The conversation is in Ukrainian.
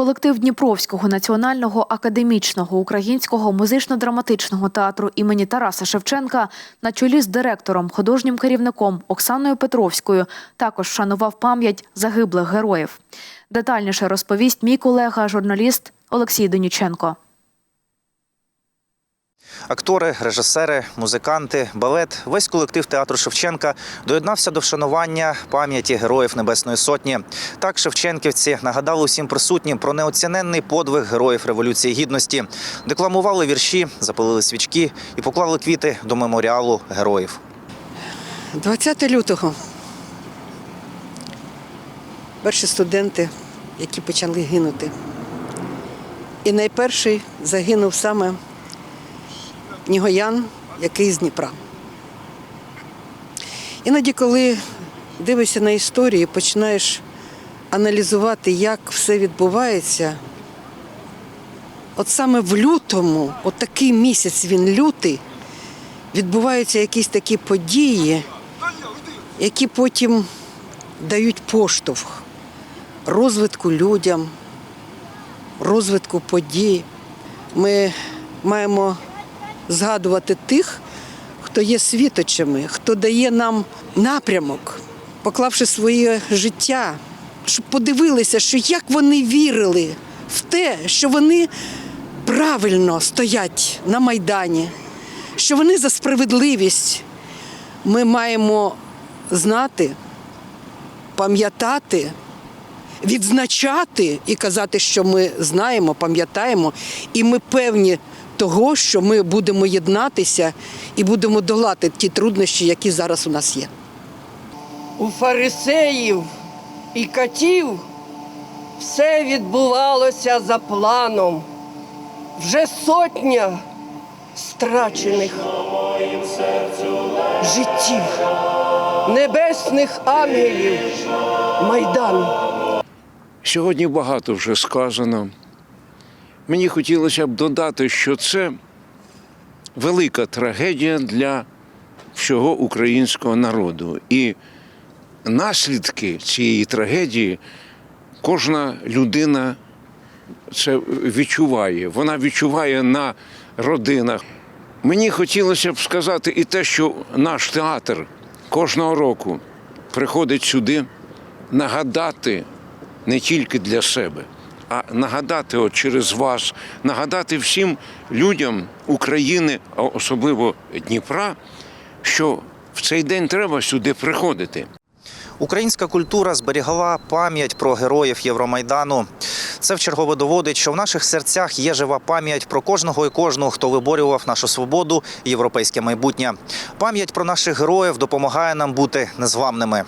Колектив Дніпровського національного академічного українського музично-драматичного театру імені Тараса Шевченка на чолі з директором, художнім керівником Оксаною Петровською також шанував пам'ять загиблих героїв. Детальніше розповість мій колега, журналіст Олексій Доніченко. Актори, режисери, музиканти, балет, весь колектив театру Шевченка доєднався до вшанування пам'яті героїв Небесної Сотні. Так, шевченківці нагадали усім присутнім про неоціненний подвиг героїв Революції Гідності, декламували вірші, запалили свічки і поклали квіти до меморіалу героїв. 20 лютого. Перші студенти, які почали гинути. І найперший загинув саме Нігоян, який з Дніпра. Іноді, коли дивишся на історію, починаєш аналізувати, як все відбувається. От саме в лютому, от такий місяць він лютий, відбуваються якісь такі події, які потім дають поштовх розвитку людям, розвитку подій. Ми маємо згадувати тих, хто є світочами, хто дає нам напрямок, поклавши своє життя, щоб подивилися, що як вони вірили в те, що вони правильно стоять на Майдані, що вони за справедливість. Ми маємо знати, пам'ятати, відзначати і казати, що ми знаємо, пам'ятаємо, і ми певні того, що ми будемо єднатися і будемо долати ті труднощі, які зараз у нас є. У фарисеїв і катів все відбувалося за планом. Вже сотня страчених життів, небесних ангелів, майдан. Сьогодні багато вже сказано. Мені хотілося б додати, що це велика трагедія для всього українського народу. І наслідки цієї трагедії кожна людина це відчуває. Вона відчуває на родинах. Мені хотілося б сказати і те, що наш театр кожного року приходить сюди нагадати не тільки для себе, а нагадати от через вас, нагадати всім людям України, а особливо Дніпра, що в цей день треба сюди приходити. Українська культура зберігала пам'ять про героїв Євромайдану. Це вчергове доводить, що в наших серцях є жива пам'ять про кожного і кожну, хто виборював нашу свободу і європейське майбутнє. Пам'ять про наших героїв допомагає нам бути незламними.